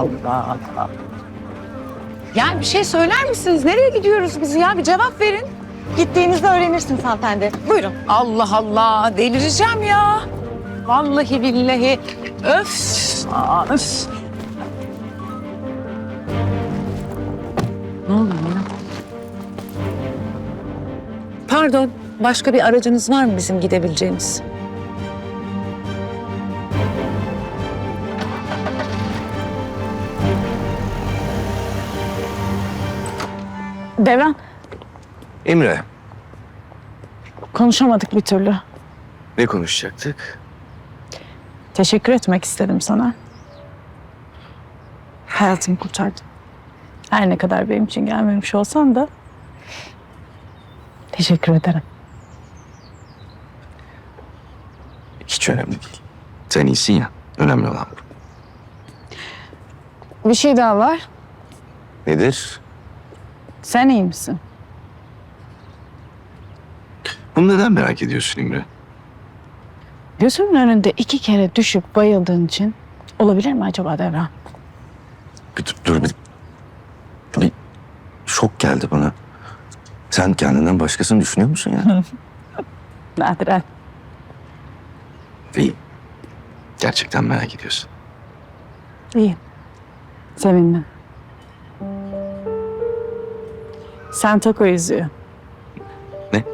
Allah. Yani bir şey söyler misiniz? Nereye gidiyoruz biz ya? Bir cevap verin. Gittiğinizde öğrenirsiniz hanımefendi. Buyurun. Allah Allah. Delireceğim ya. Vallahi billahi. Öf. Aa, öf. Ne oluyor ya? Pardon. Başka bir aracınız var mı bizim gidebileceğimiz? Devran, Emre, konuşamadık bir türlü. ne konuşacaktık? Teşekkür etmek istedim sana. Hayatımı kurtardın. Her ne kadar benim için gelmemiş olsan da teşekkür ederim. Hiç önemli değil. Sen iyisin ya, önemli olan bu. Bir şey daha var. Nedir? Sen iyi misin? Bunu neden merak ediyorsun İmre? Gözümün önünde iki kere düşüp bayıldığın için olabilir mi acaba Devran? Bir dur, dur bir, bir şok geldi bana. Sen kendinden başkasını düşünüyor musun ya? Nadiren. İyi. Gerçekten merak ediyorsun. İyi. Sevindim. Sen tak o yüzüğü. Ne?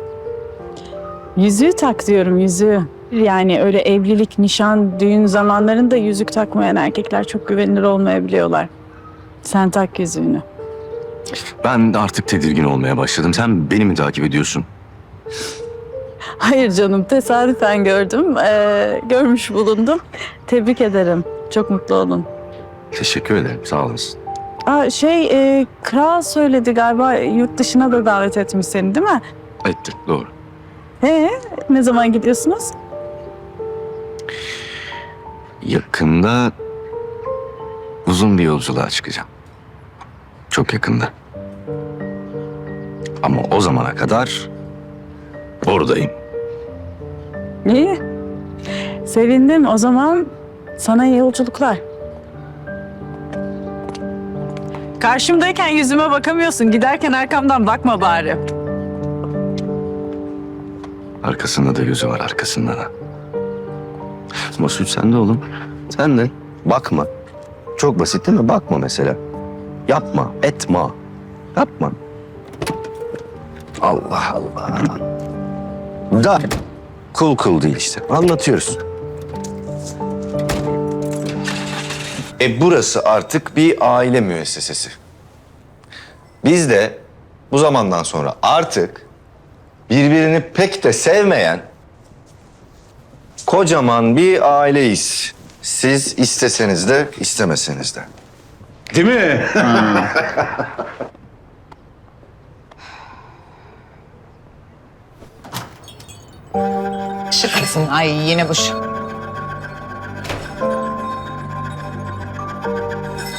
Yüzüğü tak diyorum yüzüğü. Yani öyle evlilik, nişan, düğün zamanlarında yüzük takmayan erkekler çok güvenilir olmayabiliyorlar. Sen tak yüzüğünü. Ben artık tedirgin olmaya başladım. Sen beni mi takip ediyorsun? Hayır canım tesadüfen gördüm. Ee, görmüş bulundum. Tebrik ederim. Çok mutlu olun. Teşekkür ederim, sağ olasın. Aa, şey e, kral söyledi galiba yurt dışına da davet etmiş seni değil mi? Ettim, doğru. Ee, ne zaman gidiyorsunuz? Yakında uzun bir yolculuğa çıkacağım. Çok yakında. Ama o zamana kadar oradayım. İyi. Sevindim. O zaman sana iyi yolculuklar. Karşımdayken yüzüme bakamıyorsun. Giderken arkamdan bakma bari. Arkasında da gözü var arkasında da. Masud sen de oğlum. Sen de bakma. Çok basit değil mi? Bakma mesela. Yapma, etme. Yapma. Allah Allah. Da kul kul değil işte. Anlatıyoruz. E burası artık bir aile müessesesi. Biz de bu zamandan sonra artık birbirini pek de sevmeyen kocaman bir aileyiz. Siz isteseniz de istemeseniz de. Değil mi? Şık? Ay yine bu şık.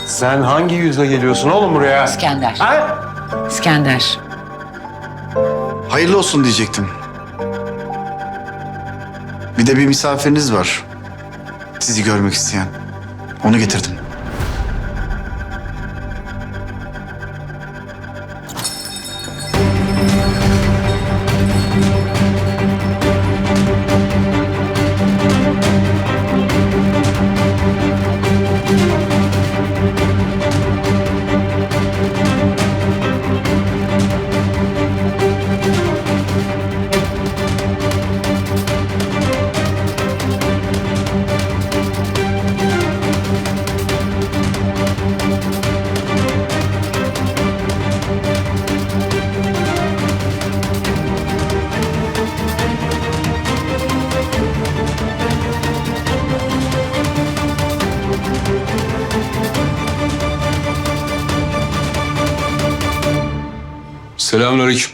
Sen hangi yüzle geliyorsun oğlum buraya? İskender. Ha? İskender. Hayırlı olsun diyecektim. Bir de bir misafiriniz var. Sizi görmek isteyen. Onu getirdim. Selamünaleyküm.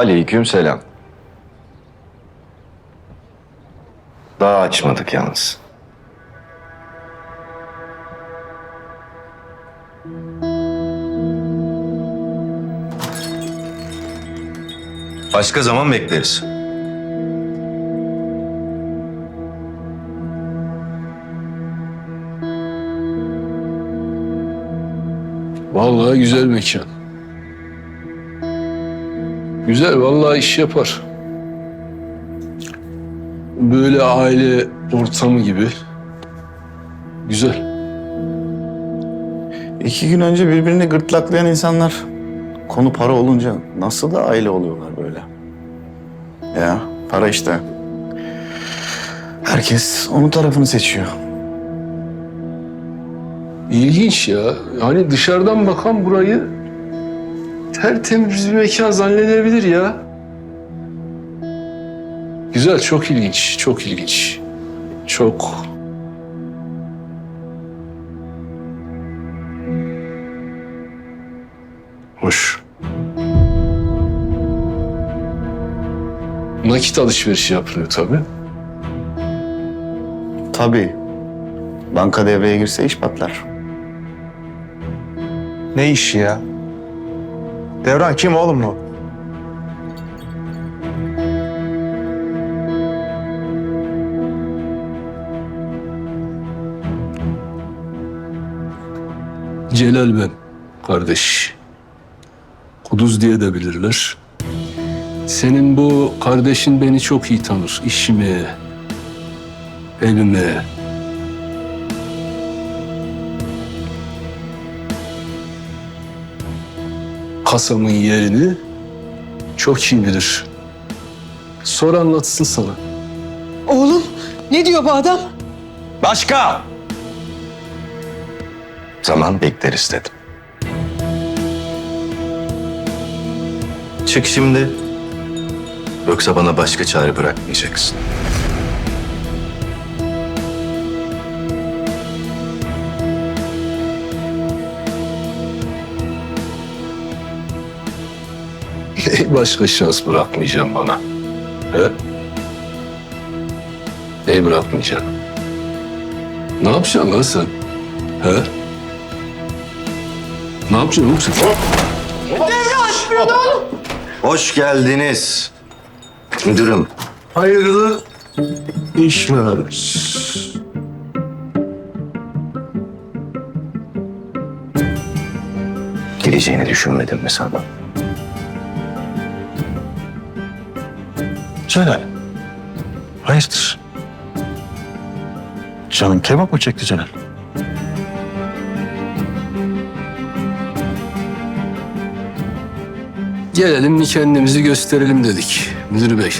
Aleyküm selam. Daha açmadık yalnız. Başka zaman bekleriz. Vallahi güzel mekan. Güzel, vallahi iş yapar. Böyle aile ortamı gibi. Güzel. İki gün önce birbirini gırtlaklayan insanlar konu para olunca nasıl da aile oluyorlar böyle? Ya para işte. Herkes onun tarafını seçiyor. İlginç ya. Hani dışarıdan bakan burayı tertemiz bir mekan zannedebilir ya. Güzel, çok ilginç, çok ilginç. Çok. Hoş. Nakit alışverişi yapılıyor tabii. Tabii. Banka devreye girse iş patlar. Ne iş ya? Devran kim oğlum bu? Celal ben kardeş. Kuduz diye de bilirler. Senin bu kardeşin beni çok iyi tanır. İşimi, evimi. Kasamın yerini çok iyi bilir. Sonra anlatsın sana. Oğlum ne diyor bu adam? Başka! Zaman bekleriz dedim. Çık şimdi. Yoksa bana başka çare bırakmayacaksın. Başka şans bırakmayacağım bana. He? Ey bırakmayacağım. Ne yapacaksın lan sen? He? Ne yapacaksın oğlum sen? Hoş geldiniz. Müdürüm. Hayırlı işler. Geleceğini düşünmedin mi sana? Celal. Hayırdır? Canın kebap mı çekti Celal? Gelelim bir kendimizi gösterelim dedik müdür bey.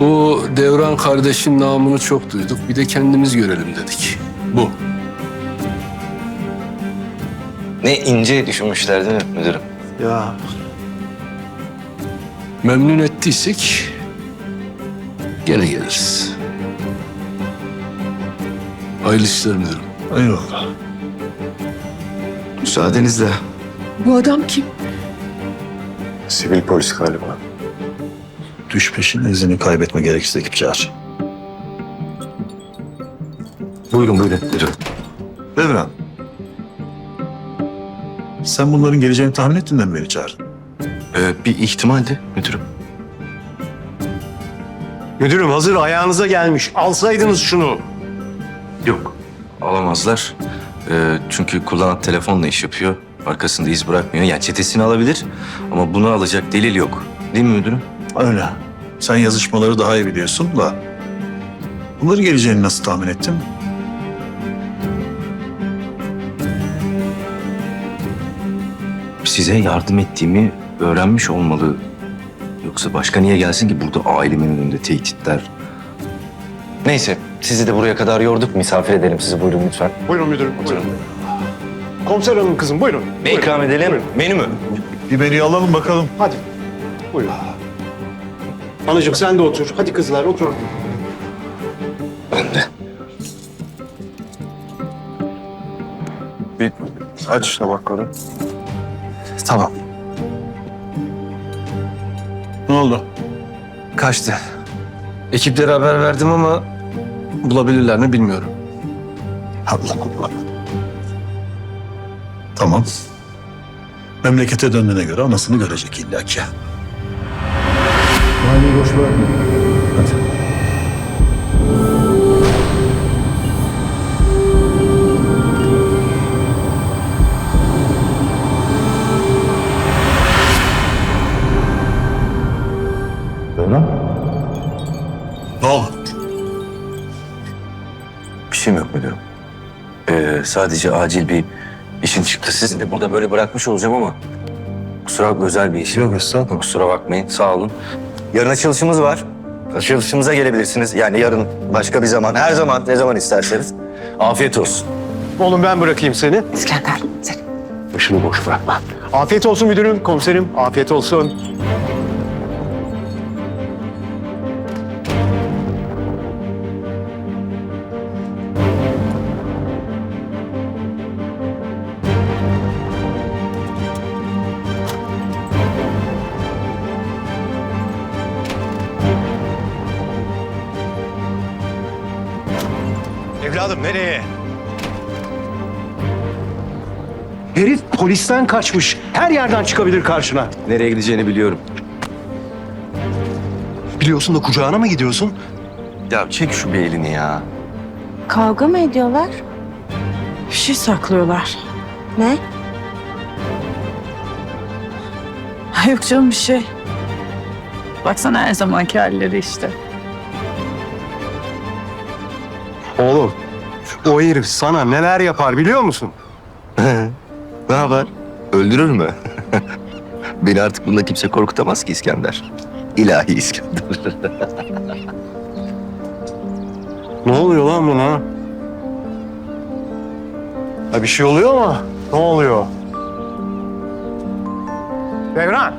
Bu Devran kardeşin namını çok duyduk. Bir de kendimiz görelim dedik. Bu. Ne ince düşünmüşler değil mi müdürüm? Ya Memnun ettiysek gene geliriz. Hayırlı işler müdürüm. eyvallah. Müsaadenizle. Bu adam kim? Sivil polis galiba. Düş peşine izini kaybetme gerekirse ekip çağır. Buyurun buyurun müdürüm. Devran. Sen bunların geleceğini tahmin ettiğinden mi beni çağırdın? Ee, bir ihtimaldi müdürüm. Müdürüm hazır ayağınıza gelmiş. Alsaydınız şunu. Yok. Alamazlar. Ee, çünkü kullanan telefonla iş yapıyor. Arkasında iz bırakmıyor. Yani çetesini alabilir ama bunu alacak delil yok. Değil mi müdürüm? Öyle. Sen yazışmaları daha iyi biliyorsun da. Bunların geleceğini nasıl tahmin ettin? Size yardım ettiğimi öğrenmiş olmalı. Yoksa başka niye gelsin ki burada ailemin önünde tehditler? Neyse sizi de buraya kadar yorduk. Misafir edelim sizi buyurun lütfen. Buyurun müdürüm. Buyurun. Komiser hanım kızım buyurun. Ne ikram edelim? Menü mü? Bir menüyü alalım bakalım. Hadi. Buyurun. Anacığım sen de otur. Hadi kızlar oturun. Ben de. Bir aç tabakları. Tamam. Ne oldu? Kaçtı. Ekiplere haber verdim ama bulabilirler mi bilmiyorum. Allah Allah. Tamam. Memlekete döndüğüne göre anasını görecek illaki. Mahalleyi boş bırakma. Sadece acil bir işin çıktı. Sizi de burada böyle bırakmış olacağım ama... Kusura bakma özel bir işim. Yok estağfurullah. Kusura bakmayın sağ olun. Yarın açılışımız var. Açılışımıza gelebilirsiniz. Yani yarın başka bir zaman, her zaman ne zaman isterseniz. Afiyet olsun. Oğlum ben bırakayım seni. İskender sen. Başını boş bırakma. Afiyet olsun müdürüm, komiserim. Afiyet olsun. Evladım nereye? Herif polisten kaçmış. Her yerden çıkabilir karşına. Nereye gideceğini biliyorum. Biliyorsun da kucağına mı gidiyorsun? Ya çek şu bir elini ya. Kavga mı ediyorlar? Bir şey saklıyorlar. Ne? Ay yok canım bir şey. Baksana her zamanki halleri işte. Oğlum, o herif sana neler yapar biliyor musun? ne haber? Öldürür mü? Beni artık bunda kimse korkutamaz ki İskender. İlahi İskender. Ne oluyor lan buna? Ha bir şey oluyor ama ne oluyor? Devran.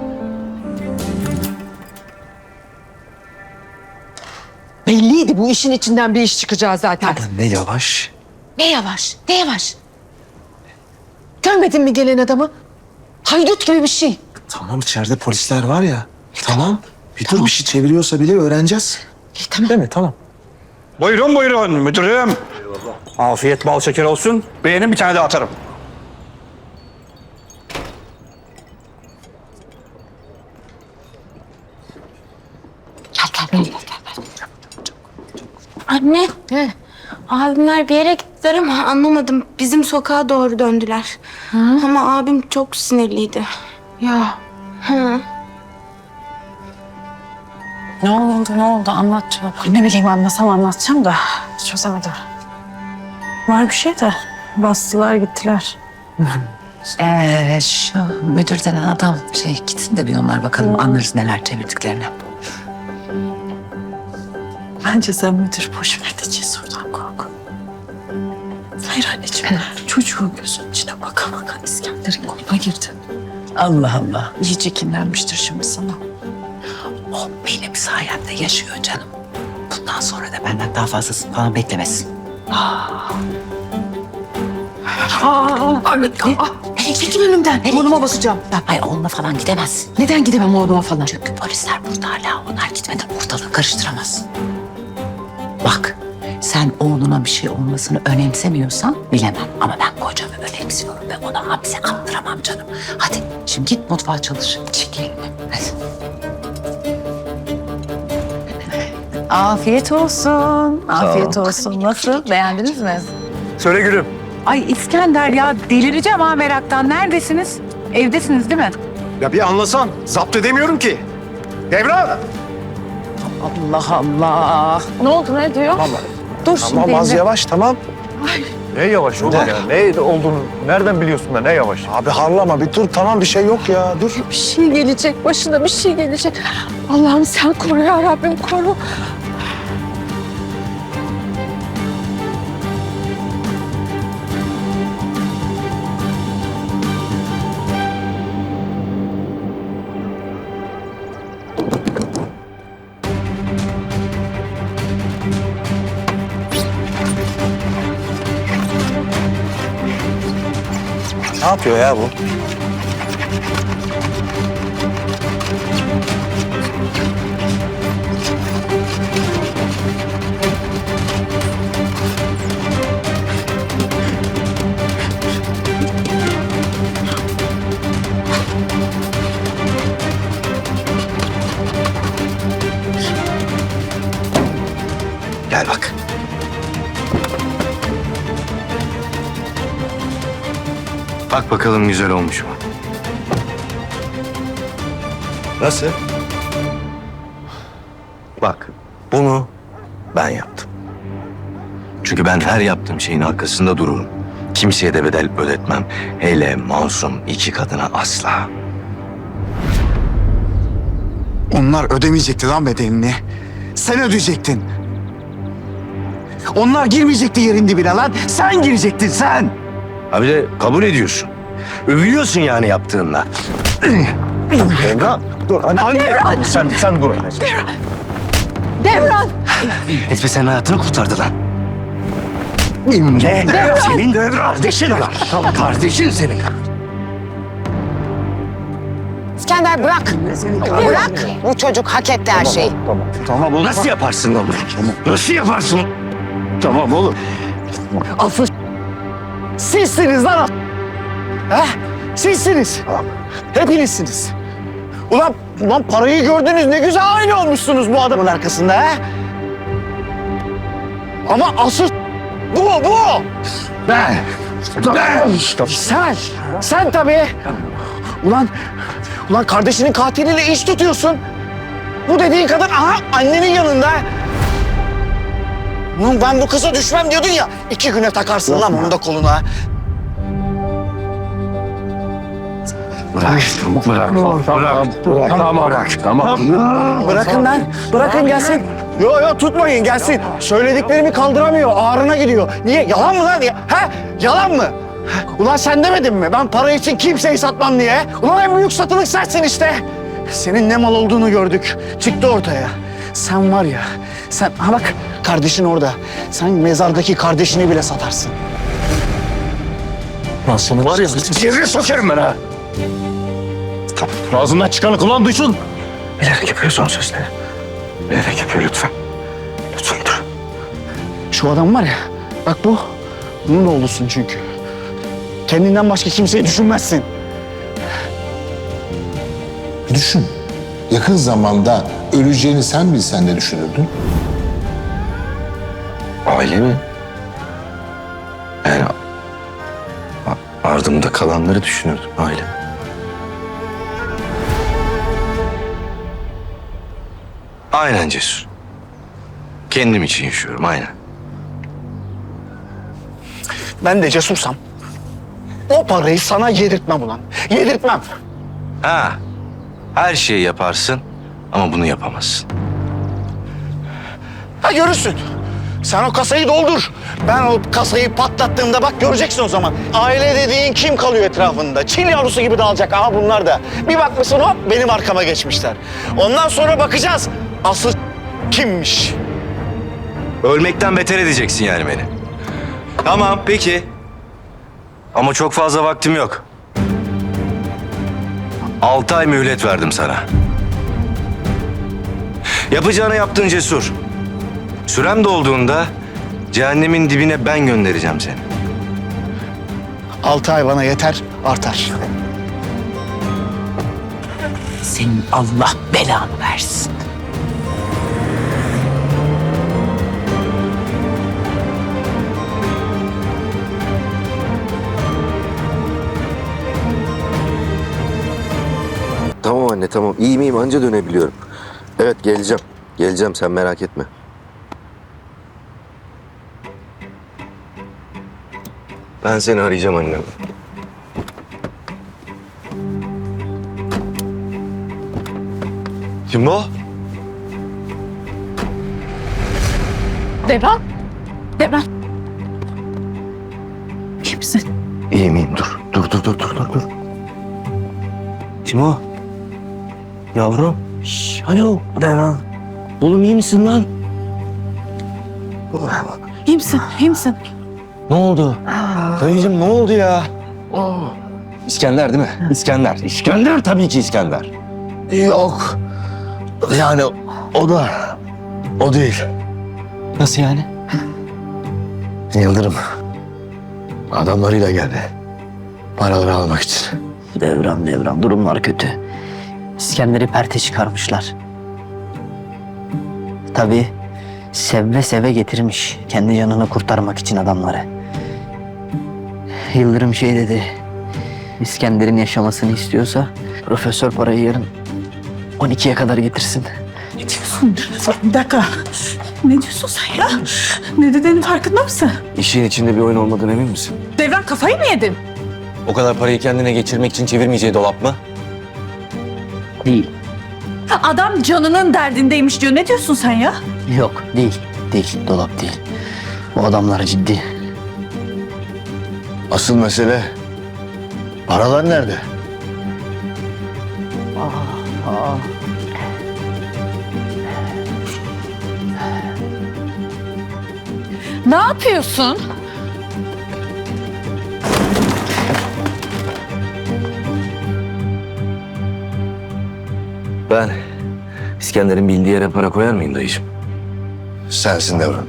Belliydi bu işin içinden bir iş çıkacağı zaten. ne yavaş. Ne yavaş, ne yavaş. Görmedin mi gelen adamı? Haydut gibi bir şey. Tamam içeride polisler var ya. Tamam. Bir dur bir şey çeviriyorsa bile öğreneceğiz. İyi, tamam. Değil mi? Tamam. Buyurun buyurun müdürüm. Afiyet bal şeker olsun. Beğenin bir tane daha atarım. Anne. Abimler bir yere gittiler ama anlamadım. Bizim sokağa doğru döndüler. Ama abim çok sinirliydi. Ya Hı. Ne oldu ne oldu anlat çabuk. Ne bileyim anlasam anlatacağım da çözemedim. Var bir şey de bastılar gittiler. Ee, şu müdür denen adam şey gitsin de bir onlar bakalım anlarız neler çevirdiklerini. Bence sen müdür boş ver de cesurdan kork. Hayır anneciğim çocuğun gözünün içine baka baka İskender'in koluna girdi. Allah Allah. İyice kinlenmiştir şimdi sana. O benim sayemde yaşıyor canım. Bundan sonra da benden daha fazlasını falan beklemesin. Aa, çekil önümden? Oğluma basacağım. Hayır oğluna falan gidemezsin. Neden gidemem oğluma falan? Çünkü polisler burada hala onlar gitmeden ortalığı karıştıramaz. Bak sen oğluna bir şey olmasını önemsemiyorsan bilemem. Ama ben kocamı önemsiyorum ve ona hapse attıramam canım. Hadi şimdi git mutfağa çalış. Çekil. Hadi. Afiyet olsun. Afiyet ol. olsun. Nasıl? Beğendiniz mi? Söyle gülüm. Ay İskender ya delireceğim ha meraktan. Neredesiniz? Evdesiniz değil mi? Ya bir anlasan. Zapt edemiyorum ki. Devran. Allah Allah. Ne oldu ne diyor? Dur şimdi. Tamam az yavaş tamam. Ne yavaş oğlum ya? Ne olduğunu nereden biliyorsun da ne yavaş? Abi harlama bir dur tamam bir şey yok ya dur. Bir şey gelecek başına bir şey gelecek. Allah'ım sen koru ya Rabbim koru. Ne yapıyor ya bu? Bak bakalım güzel olmuş mu? Nasıl? Bak bunu ben yaptım. Çünkü ben her yaptığım şeyin arkasında dururum. Kimseye de bedel ödetmem. Hele masum iki kadına asla. Onlar ödemeyecekti lan bedelini. Sen ödeyecektin. Onlar girmeyecekti yerin dibine lan. Sen girecektin sen. Abi de kabul ediyorsun. Övülüyorsun yani yaptığınla. Devran. Dur anne. Sen, sen dur. Devran! Esme senin hayatını kurtardı lan. Ne? Senin kardeşin lan. Kardeşin senin. İskender bırak. Bırak. Bu çocuk hak etti her şeyi. Tamam oğlum. Nasıl yaparsın lan? Nasıl yaparsın? Tamam oğlum. Asıl sizsiniz lan. He? Sizsiniz. Hepinizsiniz. Ulan, ulan parayı gördünüz ne güzel aynı olmuşsunuz bu adamın arkasında he? Ama asıl bu bu. Ben. Ben. Sen. Sen tabii. Ulan, ulan kardeşinin katiliyle iş tutuyorsun. Bu dediğin kadın aha annenin yanında. Ulan ben bu kıza düşmem diyordun ya. iki güne takarsın lan onu da koluna. Bırak. Bırak. Bırak. Bırak. Tamam. Bırak. Tamam. Bırakın lan. Bırakın gelsin. Yo yo tutmayın gelsin. Söylediklerimi kaldıramıyor. Ağrına gidiyor. Niye? Yalan mı lan? He? Yalan mı? Ulan sen demedin mi? Ben para için kimseyi satmam diye. Ulan en büyük satılık sensin işte. Senin ne mal olduğunu gördük. Çıktı ortaya. Sen var ya, sen ha bak kardeşin orada. Sen mezardaki kardeşini bile satarsın. Lan sonu var ya. Cevre sokarım ben ha. Ağzından çıkanı kulağın duysun. Bilerek yapıyor son sözleri. Bilerek yapıyor lütfen. Lütfen dur. Şu adam var ya, bak bu, bunun oğlusun çünkü. Kendinden başka kimseyi düşünmezsin. Düşün. Yakın zamanda öleceğini sen bilsen de düşünürdün. Aile mi? Yani ardımda kalanları düşünürdüm aile. Aynen Cesur. Kendim için yaşıyorum aynen. Ben de cesursam, o parayı sana yedirtmem ulan. Yedirtmem. Ha, her şeyi yaparsın ama bunu yapamazsın. Ha görürsün. Sen o kasayı doldur. Ben o kasayı patlattığımda bak göreceksin o zaman. Aile dediğin kim kalıyor etrafında? Çil yavrusu gibi dağılacak. Aha bunlar da. Bir bakmışsın hop benim arkama geçmişler. Ondan sonra bakacağız. Asıl kimmiş? Ölmekten beter edeceksin yani beni. Tamam peki. Ama çok fazla vaktim yok. Altı ay mühlet verdim sana. Yapacağını yaptın cesur. Sürem dolduğunda cehennemin dibine ben göndereceğim seni. Altı ay bana yeter, artar. Senin Allah belanı versin. Anne tamam. İyi miyim anca dönebiliyorum. Evet geleceğim. Geleceğim sen merak etme. Ben seni arayacağım annem. Kim o? Devran. Devran. İyi misin? İyiyim iyiyim dur. Dur dur dur dur dur dur. Kim o? Yavrum. Şş, alo. Devran. Oğlum iyi misin lan? İyi misin? İyi misin? Ne oldu? Dayıcım ne oldu ya? İskender değil mi? İskender. İskender tabii ki İskender. Yok. Yani o da o değil. Nasıl yani? Yıldırım adamlarıyla geldi. Paraları almak için. Devran devran durumlar kötü. İskender'i perte çıkarmışlar. Tabii seve seve getirmiş kendi canını kurtarmak için adamları. Yıldırım şey dedi. İskender'in yaşamasını istiyorsa profesör parayı yarın 12'ye kadar getirsin. Ne diyorsun? Bir dakika. Ne diyorsun sen ya? Ne dediğinin farkında mısın? İşin içinde bir oyun olmadığını emin misin? Devran kafayı mı yedin? O kadar parayı kendine geçirmek için çevirmeyeceği dolap mı? Değil. Adam canının derdindeymiş diyor. Ne diyorsun sen ya? Yok değil. Değil. Dolap değil. Bu adamlar ciddi. Asıl mesele paralar nerede? Ne yapıyorsun? Ben İskender'in bildiği yere para koyar mıyım dayıcığım? Sensin Devran.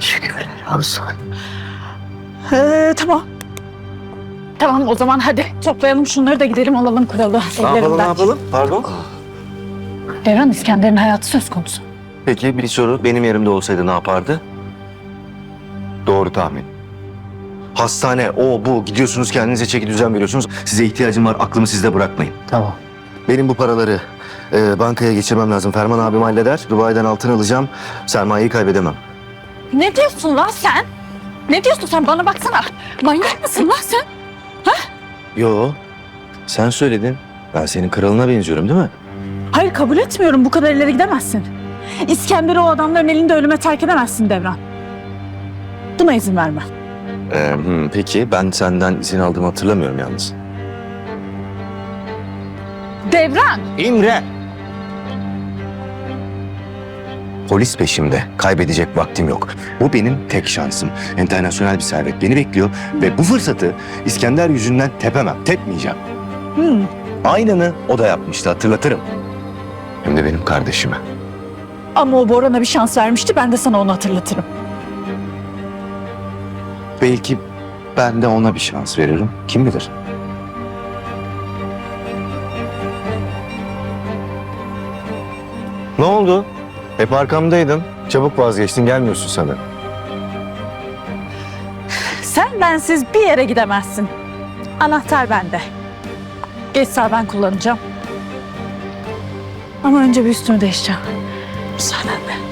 Şükürler olsun. Ee, tamam. Tamam o zaman hadi toplayalım şunları da gidelim alalım kralı. ellerinden. Pardon? Devran İskender'in hayatı söz konusu. Peki bir soru. Benim yerimde olsaydı ne yapardı? Doğru tahmin. Hastane, o bu. Gidiyorsunuz kendinize çeki düzen veriyorsunuz. Size ihtiyacım var. Aklımı sizde bırakmayın. Tamam. Benim bu paraları e, bankaya geçirmem lazım. Ferman abim halleder. Dubai'den altın alacağım. Sermayeyi kaybedemem. Ne diyorsun lan sen? Ne diyorsun sen bana baksana. Manyak mısın lan sen? Yo. Sen söyledin. Ben senin kralına benziyorum değil mi? Hayır kabul etmiyorum bu kadar ileri gidemezsin. İskender'i o adamların elinde ölüme terk edemezsin Devran. Buna izin vermem. Ee, hmm, peki ben senden izin aldığımı hatırlamıyorum yalnız. Devran! İmre! Polis peşimde. Kaybedecek vaktim yok. Bu benim tek şansım. Enternasyonel bir servet beni bekliyor ve bu fırsatı İskender yüzünden tepemem. Tepmeyeceğim. Hmm. Aynını o da yapmıştı hatırlatırım. Hem de benim kardeşime. Ama o Boran'a bir şans vermişti ben de sana onu hatırlatırım. Belki ben de ona bir şans veririm. Kim bilir? Ne oldu? Hep arkamdaydın. Çabuk vazgeçtin gelmiyorsun sana. Sen bensiz bir yere gidemezsin. Anahtar bende. Geç sağ ben kullanacağım. Ama önce bir üstümü değişeceğim. Müsaadenle.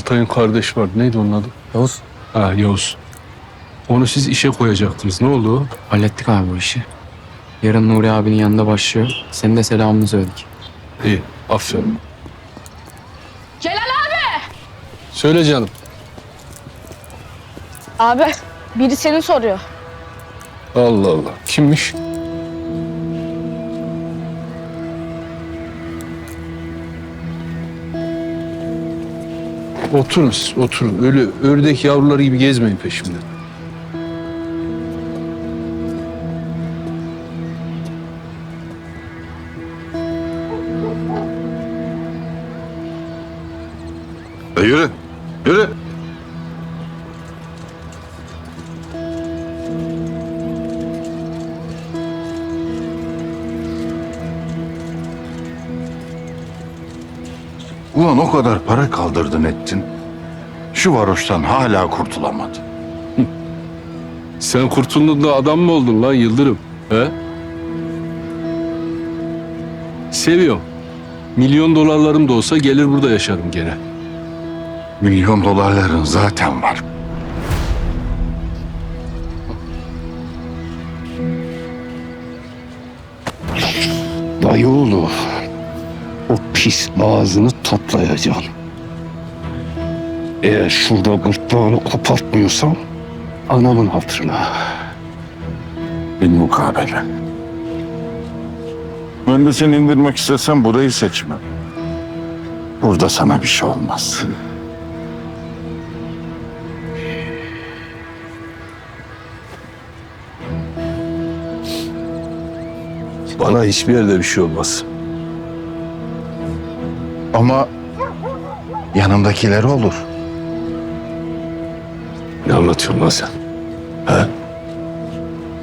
Altay'ın kardeş var. Neydi onun adı? Yavuz. Ha Yavuz. Onu siz işe koyacaktınız. Ne oldu? Hallettik abi bu işi. Yarın Nuri abinin yanında başlıyor. Senin de selamını söyledik. İyi. Aferin. Celal abi! Söyle canım. Abi biri seni soruyor. Allah Allah. Kimmiş? Oturun siz, oturun. Öyle ördek yavruları gibi gezmeyin peşimden. Şu varoştan hala kurtulamadın. Sen kurtuldun da adam mı oldun lan Yıldırım? He? Seviyorum. Milyon dolarlarım da olsa gelir burada yaşarım gene. Milyon dolarların zaten var. Dayıoğlu, o pis ağzını toplayacağım. Eğer şurada gırtlağını kopartmıyorsam anamın hatırına. Bir mukabele. Ben de seni indirmek istesem burayı seçmem. Burada sana bir şey olmaz. Bana hiçbir yerde bir şey olmaz. Ama yanındakileri olur. Ne anlatıyorsun lan sen?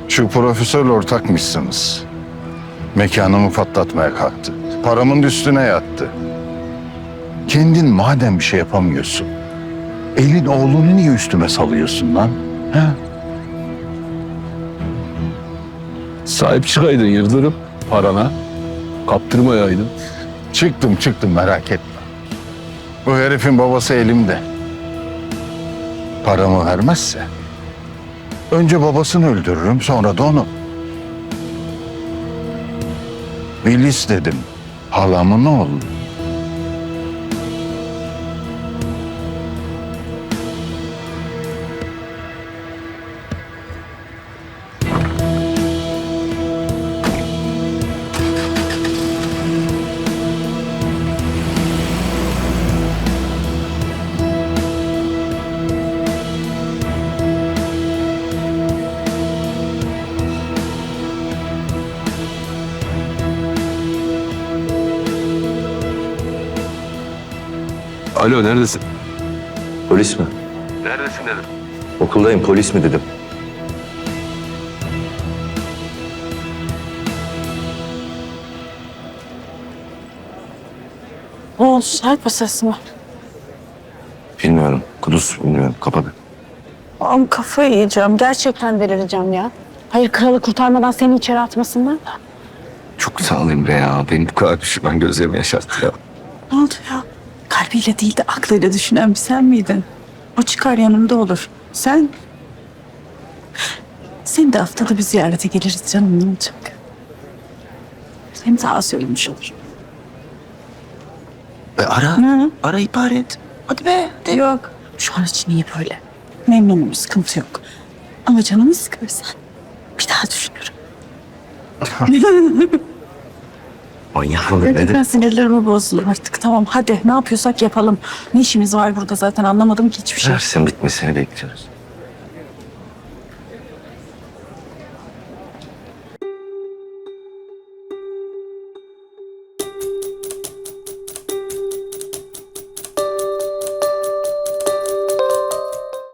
Şu profesörle ortakmışsınız. Mekanımı patlatmaya kalktı. Paramın üstüne yattı. Kendin madem bir şey yapamıyorsun. Elin oğlunu niye üstüme salıyorsun lan? He? Sahip çıkaydın Yıldırım parana. Kaptırmayaydın. Çıktım çıktım merak etme. Bu herifin babası elimde. Paramı vermezse önce babasını öldürürüm sonra da onu. Melis dedim. Halamın oğlu. Alo neredesin? Polis mi? Neredesin dedim. Okuldayım polis mi dedim. Ne oldu? Serpa sesi mi? Bilmiyorum. Kuduz bilmiyorum. Kapadı. Am kafayı yiyeceğim. Gerçekten delireceğim ya. Hayır kralı kurtarmadan seni içeri atmasınlar da. Çok sağ ol Emre ya. Beni bu kadar düşünmen gözlerimi yaşarttı ya. Ne oldu ya? Kalbiyle değil de aklıyla düşünen bir sen miydin? O çıkar yanımda olur. Sen... Seni de haftada bir ziyarete geliriz canım ne olacak? Hem daha söylemiş olur. E, ara. Hı? Ara ihbar et. Hadi be. De. Yok. Şu an için iyi böyle. Memnunum, sıkıntı yok. Ama canımı sıkırsan bir daha düşünürüm. Manyak mı Gerçekten nedir? sinirlerimi bozdun artık. Tamam hadi ne yapıyorsak yapalım. Ne işimiz var burada zaten anlamadım ki hiçbir şey. Dersin bitmesini bekliyoruz.